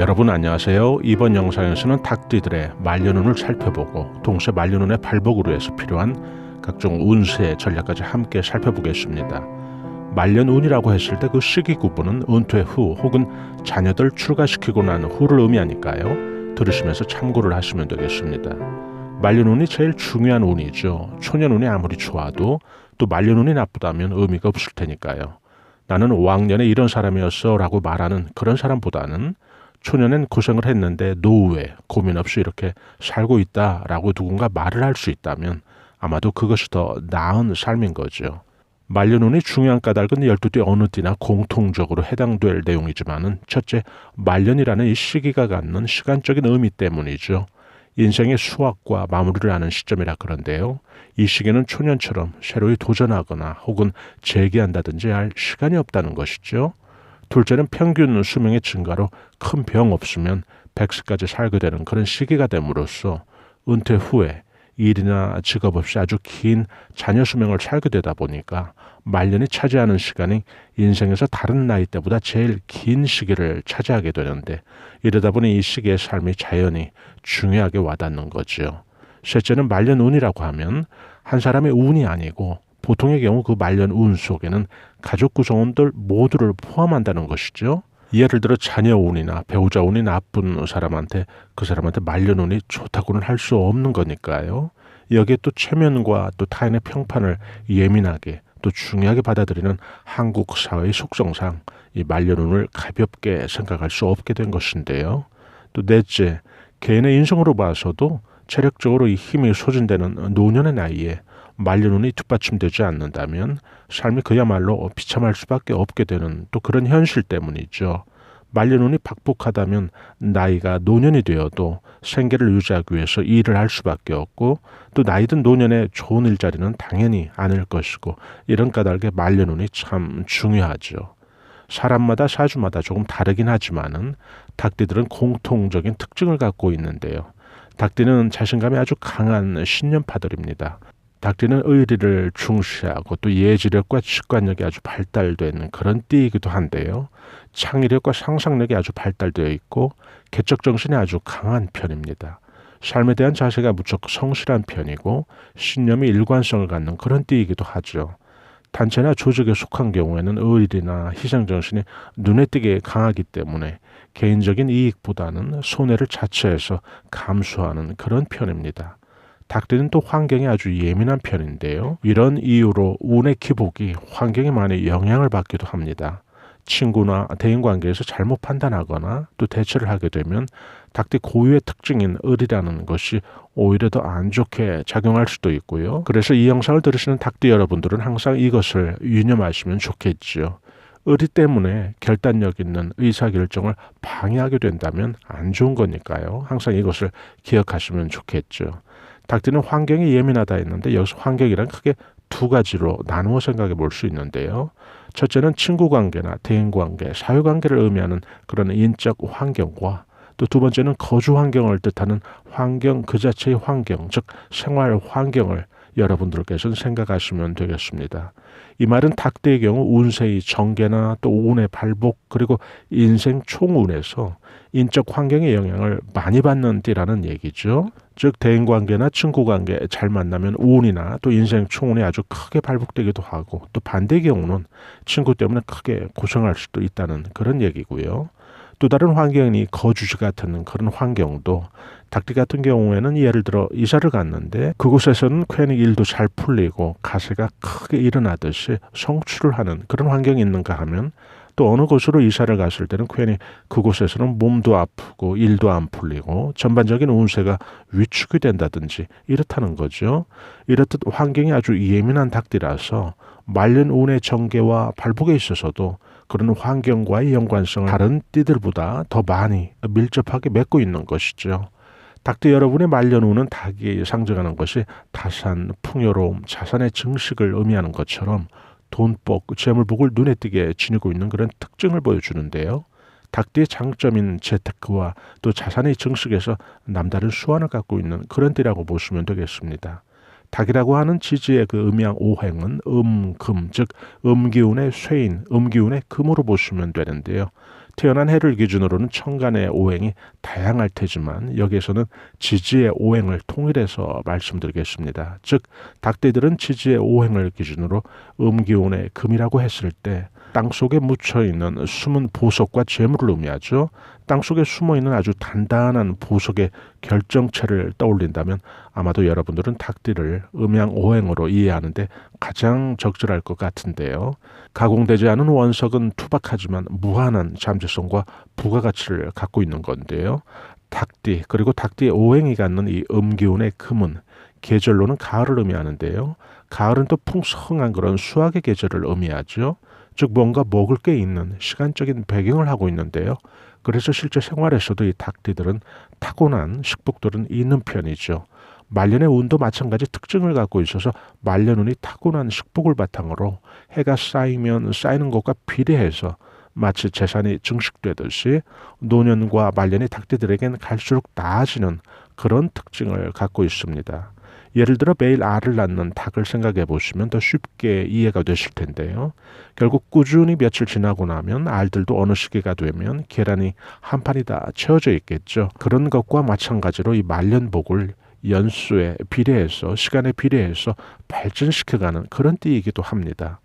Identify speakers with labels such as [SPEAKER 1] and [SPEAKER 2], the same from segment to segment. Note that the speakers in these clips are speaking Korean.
[SPEAKER 1] 여러분 안녕하세요. 이번 영상에서는 닭띠들의 말년운을 살펴보고 동시에 말년운의 발복으로 해서 필요한 각종 운세 전략까지 함께 살펴보겠습니다. 말년운이라고 했을 때 그 시기 구분은 은퇴 후 혹은 자녀들 출가시키고 난 후를 의미하니까요. 들으시면서 참고를 하시면 되겠습니다. 말년운이 제일 중요한 운이죠. 초년운이 아무리 좋아도 또 말년운이 나쁘다면 의미가 없을 테니까요. 나는 왕년에 이런 사람이었어 라고 말하는 그런 사람보다는 초년엔 고생을 했는데 노후에 고민 없이 이렇게 살고 있다라고 누군가 말을 할 수 있다면 아마도 그것이 더 나은 삶인 거죠. 말년운이 중요한 까닭은 열두 띠 어느 띠나 공통적으로 해당될 내용이지만은 첫째 말년이라는 이 시기가 갖는 시간적인 의미 때문이죠. 인생의 수확과 마무리를 하는 시점이라 그런데요. 이 시기는 초년처럼 새로이 도전하거나 혹은 재기한다든지 할 시간이 없다는 것이죠. 둘째는 평균 수명의 증가로 큰 병 없으면 100세까지 살게 되는 그런 시기가 됨으로써 은퇴 후에 일이나 직업 없이 아주 긴 자녀 수명을 살게 되다 보니까 말년이 차지하는 시간이 인생에서 다른 나이 때보다 제일 긴 시기를 차지하게 되는데 이러다 보니 이 시기의 삶이 자연히 중요하게 와닿는 거지요. 셋째는 말년 운이라고 하면 한 사람의 운이 아니고 보통의 경우 그 말년 운 속에는 가족 구성원들 모두를 포함한다는 것이죠. 예를 들어 자녀 운이나 배우자 운이 나쁜 사람한테 그 사람한테 말년 운이 좋다고는 할 수 없는 거니까요. 여기에 또 체면과 또 타인의 평판을 예민하게 또 중요하게 받아들이는 한국 사회의 속성상 이 말년운을 가볍게 생각할 수 없게 된 것인데요. 또 넷째, 개인의 인성으로 봐서도 체력적으로 이 힘이 소진되는 노년의 나이에 말년운이 뒷받침되지 않는다면 삶이 그야말로 비참할 수밖에 없게 되는 또 그런 현실 때문이죠. 말년운이 박복하다면 나이가 노년이 되어도 생계를 유지하기 위해서 일을 할 수밖에 없고 또 나이든 노년에 좋은 일자리는 당연히 아닐 것이고 이런 까닭에 말년운이 참 중요하죠. 사람마다 사주마다 조금 다르긴 하지만은 닭띠들은 공통적인 특징을 갖고 있는데요. 닭띠는 자신감이 아주 강한 신념파들입니다. 닭띠는 의리를 중시하고 또 예지력과 직관력이 아주 발달된 그런 띠이기도 한데요. 창의력과 상상력이 아주 발달되어 있고 개척 정신이 아주 강한 편입니다. 삶에 대한 자세가 무척 성실한 편이고 신념이 일관성을 갖는 그런 띠이기도 하죠. 단체나 조직에 속한 경우에는 의리나 희생 정신이 눈에 띄게 강하기 때문에 개인적인 이익보다는 손해를 자처해서 감수하는 그런 편입니다. 닭들은 또 환경에 아주 예민한 편인데요. 이런 이유로 운의 기복이 환경에 많이 영향을 받기도 합니다. 친구나 대인 관계에서 잘못 판단하거나 또 대처를 하게 되면 닭띠 고유의 특징인 을이라는 것이 오히려 더 안 좋게 작용할 수도 있고요. 그래서 이 영상을 들으시는 닭띠 여러분들은 항상 이것을 유념하시면 좋겠지요. 의리 때문에 결단력 있는 의사결정을 방해하게 된다면 안 좋은 거니까요. 항상 이것을 기억하시면 좋겠죠. 닭띠는 환경에 예민하다 했는데 여기서 환경이란 크게 두 가지로 나누어 생각해 볼 수 있는데요. 첫째는 친구 관계나 대인 관계, 사회 관계를 의미하는 그런 인적 환경과 또 두 번째는 거주 환경을 뜻하는 환경 그 자체의 환경, 즉 생활 환경을 여러분들께서는 생각하시면 되겠습니다. 이 말은 닭대의 경우 운세의 정계나 또 운의 발복 그리고 인생 총운에서 인적 환경의 영향을 많이 받는 띠라는 얘기죠. 즉 대인 관계나 친구 관계 잘 만나면 운이나 또 인생 총운이 아주 크게 발복되기도 하고 또 반대 경우는 친구 때문에 크게 고생할 수도 있다는 그런 얘기고요. 또 다른 환경이 거주지 같은 그런 환경도 닭띠 같은 경우에는 예를 들어 이사를 갔는데 그곳에서는 괜히 일도 잘 풀리고 가세가 크게 일어나듯이 성취를 하는 그런 환경이 있는가 하면 또 어느 곳으로 이사를 갔을 때는 괜히 그곳에서는 몸도 아프고 일도 안 풀리고 전반적인 운세가 위축이 된다든지 이렇다는 거죠. 이렇듯 환경이 아주 예민한 닭띠라서 말년 운의 전개와 발복에 있어서도 그런 환경과의 연관성을 다른 띠들보다 더 많이 밀접하게 맺고 있는 것이죠. 닭띠 여러분의 말년운은 닭이 상징하는 것이 다산, 풍요로움, 자산의 증식을 의미하는 것처럼 돈복, 재물복을 눈에 띄게 지니고 있는 그런 특징을 보여주는데요. 닭띠의 장점인 재테크와 또 자산의 증식에서 남다른 수완을 갖고 있는 그런 띠라고 보시면 되겠습니다. 닭이라고 하는 지지의 그 음양 오행은 음, 금, 즉 음기운의 쇠인, 음기운의 금으로 보시면 되는데요. 태어난 해를 기준으로는 천간의 오행이 다양할 테지만 여기에서는 지지의 오행을 통일해서 말씀드리겠습니다. 즉 닭띠들은 지지의 오행을 기준으로 음기운의 금이라고 했을 때 땅 속에 묻혀 있는 숨은 보석과 재물을 의미하죠. 땅 속에 숨어 있는 아주 단단한 보석의 결정체를 떠올린다면 아마도 여러분들은 닭띠를 음양 오행으로 이해하는데 가장 적절할 것 같은데요. 가공되지 않은 원석은 투박하지만 무한한 잠재성과 부가가치를 갖고 있는 건데요. 닭띠 그리고 닭띠의 오행이 갖는 이 음기운의 금은 계절로는 가을을 의미하는데요. 가을은 또 풍성한 그런 수확의 계절을 의미하죠. 즉 뭔가 먹을 게 있는 시간적인 배경을 하고 있는데요. 그래서 실제 생활에서도 이 닭띠들은 타고난 식복들은 있는 편이죠. 말년의 운도 마찬가지 특징을 갖고 있어서 말년운이 타고난 식복을 바탕으로 해가 쌓이면 쌓이는 것과 비례해서 마치 재산이 증식되듯이 노년과 말년의 닭띠들에겐 갈수록 나아지는 그런 특징을 갖고 있습니다. 예를 들어 매일 알을 낳는 닭을 생각해 보시면 더 쉽게 이해가 되실 텐데요. 결국 꾸준히 며칠 지나고 나면 알들도 어느 시기가 되면 계란이 한 판이 다 채워져 있겠죠. 그런 것과 마찬가지로 이 말년복을 연수에 비례해서 시간에 비례해서 발전시켜가는 그런 띠이기도 합니다.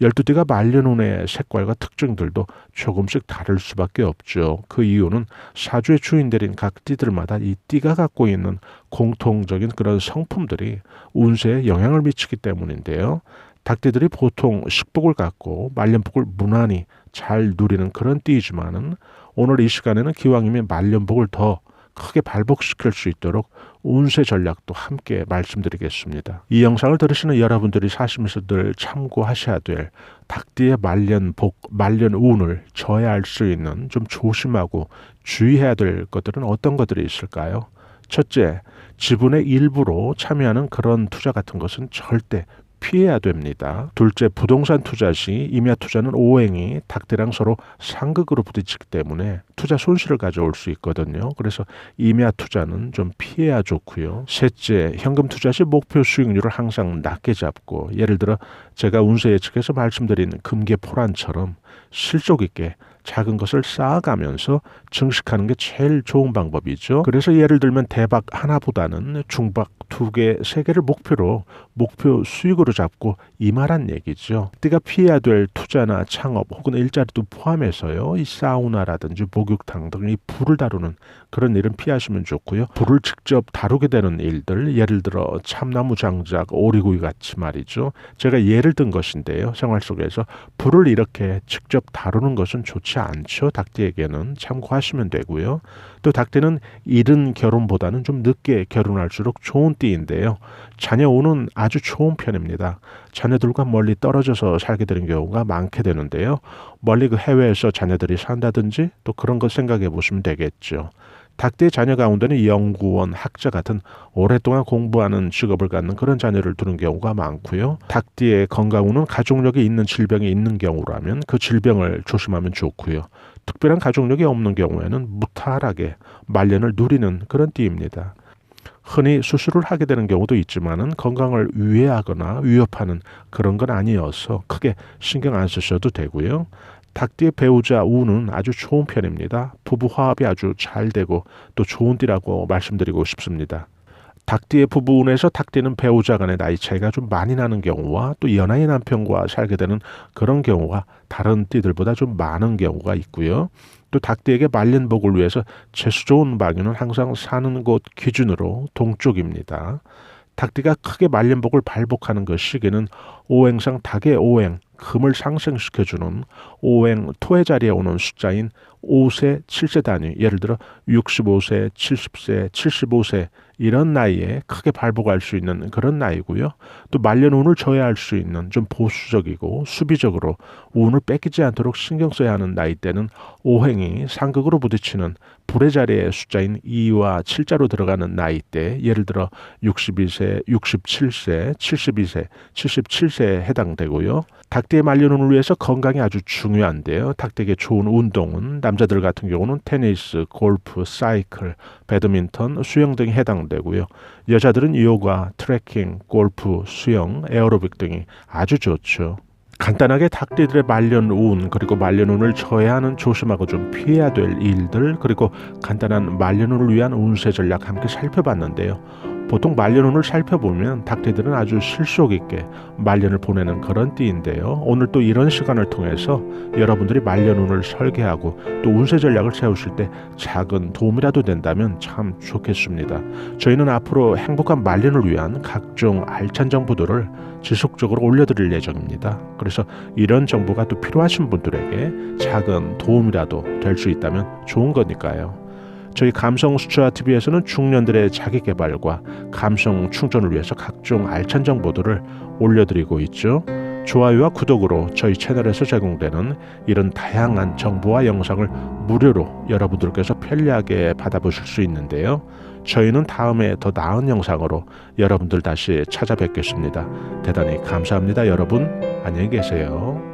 [SPEAKER 1] 열두 띠가 말년운의 색깔과 특징들도 조금씩 다를 수밖에 없죠. 그 이유는 사주의 주인들인 각 띠들마다 이 띠가 갖고 있는 공통적인 그런 성품들이 운세에 영향을 미치기 때문인데요. 닭띠들이 보통 식복을 갖고 말년복을 무난히 잘 누리는 그런 띠이지만은 오늘 이 시간에는 기왕이면 말년복을 더 크게 발복시킬 수 있도록 운세 전략도 함께 말씀드리겠습니다. 이 영상을 들으시는 여러분들이 사시면서 늘 참고하셔야 될 닭띠의 말년 복, 말년 운을 저해할 수 있는 좀 조심하고 주의해야 될 것들은 어떤 것들이 있을까요? 첫째, 지분의 일부로 참여하는 그런 투자 같은 것은 절대 피해야 됩니다. 둘째, 부동산 투자 시 임야 투자는 오행이 닭대랑 서로 상극으로 부딪히기 때문에 투자 손실을 가져올 수 있거든요. 그래서 임야 투자는 좀 피해야 좋고요. 셋째, 현금 투자 시 목표 수익률을 항상 낮게 잡고 예를 들어 제가 운세 예측에서 말씀드린 금계 포란처럼 실속 있게 작은 것을 쌓아가면서 증식하는 게 제일 좋은 방법이죠. 그래서 예를 들면 대박 하나보다는 중박 두 개, 세 개를 목표로 목표 수익으로 잡고 이말한 얘기죠. 띠가 피해야 될 투자나 창업 혹은 일자리도 포함해서요. 이 사우나라든지 목욕탕 등 이 불을 다루는 그런 일은 피하시면 좋고요. 불을 직접 다루게 되는 일들, 예를 들어 참나무 장작, 오리구이 같이 말이죠. 제가 예를 든 것인데요. 생활 속에서 불을 이렇게 직접 다루는 것은 좋지 않죠. 닭띠에게는 참고하시 면 되고요. 또 닭띠는 이른 결혼보다는 좀 늦게 결혼할수록 좋은 띠인데요. 자녀 운은 아주 좋은 편입니다. 자녀들과 멀리 떨어져서 살게 되는 경우가 많게 되는데요. 멀리 그 해외에서 자녀들이 산다든지 또 그런 것 생각해 보시면 되겠죠. 닭띠의 자녀 가운데는 연구원, 학자 같은 오랫동안 공부하는 직업을 갖는 그런 자녀를 두는 경우가 많고요. 닭띠의 건강운은 가족력이 있는 질병이 있는 경우라면 그 질병을 조심하면 좋고요. 특별한 가족력이 없는 경우에는 무탈하게 말년을 누리는 그런 띠입니다. 흔히 수술을 하게 되는 경우도 있지만은 건강을 위해하거나 위협하는 그런 건 아니어서 크게 신경 안 쓰셔도 되고요. 닭띠의 배우자 우는 아주 좋은 편입니다. 부부 화합이 아주 잘 되고 또 좋은 띠라고 말씀드리고 싶습니다. 닭띠의 부부운에서 닭띠는 배우자 간의 나이 차이가 좀 많이 나는 경우와 또 연하의 남편과 살게 되는 그런 경우가 다른 띠들보다 좀 많은 경우가 있고요. 또 닭띠에게 말년복을 위해서 재수 좋은 방위는 항상 사는 곳 기준으로 동쪽입니다. 닭띠가 크게 말년복을 발복하는 그 시기는 오행상 닭의 오행, 금을 상승시켜주는 오행 토의 자리에 오는 숫자인 5세, 7세 단위, 예를 들어 65세, 70세, 75세 이런 나이에 크게 발복할 수 있는 그런 나이고요. 또 말년 운을 저해할 수 있는 좀 보수적이고 수비적으로 운을 뺏기지 않도록 신경 써야 하는 나이 때는 오행이 상극으로 부딪히는 불의 자리의 숫자인 2와 7자로 들어가는 나이 때 예를 들어 62세, 67세, 72세, 77세에 해당되고요. 닭띠의 말년운을 위해서 건강이 아주 중요한데요. 닭띠에게 좋은 운동은 남자들 같은 경우는 테니스, 골프, 사이클, 배드민턴, 수영 등이 해당 되고요. 여자들은 요가, 트레킹, 골프, 수영, 에어로빅 등이 아주 좋죠. 간단하게 닭띠들의 말년 운 그리고 말년 운을 져야 하는 조심하고 좀 피해야 될 일들 그리고 간단한 말년 운을 위한 운세 전략 함께 살펴봤는데요. 보통 말년운을 살펴보면 닭띠들은 아주 실속 있게 말년을 보내는 그런 띠인데요. 오늘 또 이런 시간을 통해서 여러분들이 말년운을 설계하고 또 운세 전략을 세우실 때 작은 도움이라도 된다면 참 좋겠습니다. 저희는 앞으로 행복한 말년을 위한 각종 알찬 정보들을 지속적으로 올려드릴 예정입니다. 그래서 이런 정보가 또 필요하신 분들에게 작은 도움이라도 될 수 있다면 좋은 거니까요. 저희 감성 수채화 TV에서는 중년들의 자기 개발과 감성 충전을 위해서 각종 알찬 정보들을 올려드리고 있죠. 좋아요와 구독으로 저희 채널에서 제공되는 이런 다양한 정보와 영상을 무료로 여러분들께서 편리하게 받아보실 수 있는데요. 저희는 다음에 더 나은 영상으로 여러분들 다시 찾아뵙겠습니다. 대단히 감사합니다. 여러분 안녕히 계세요.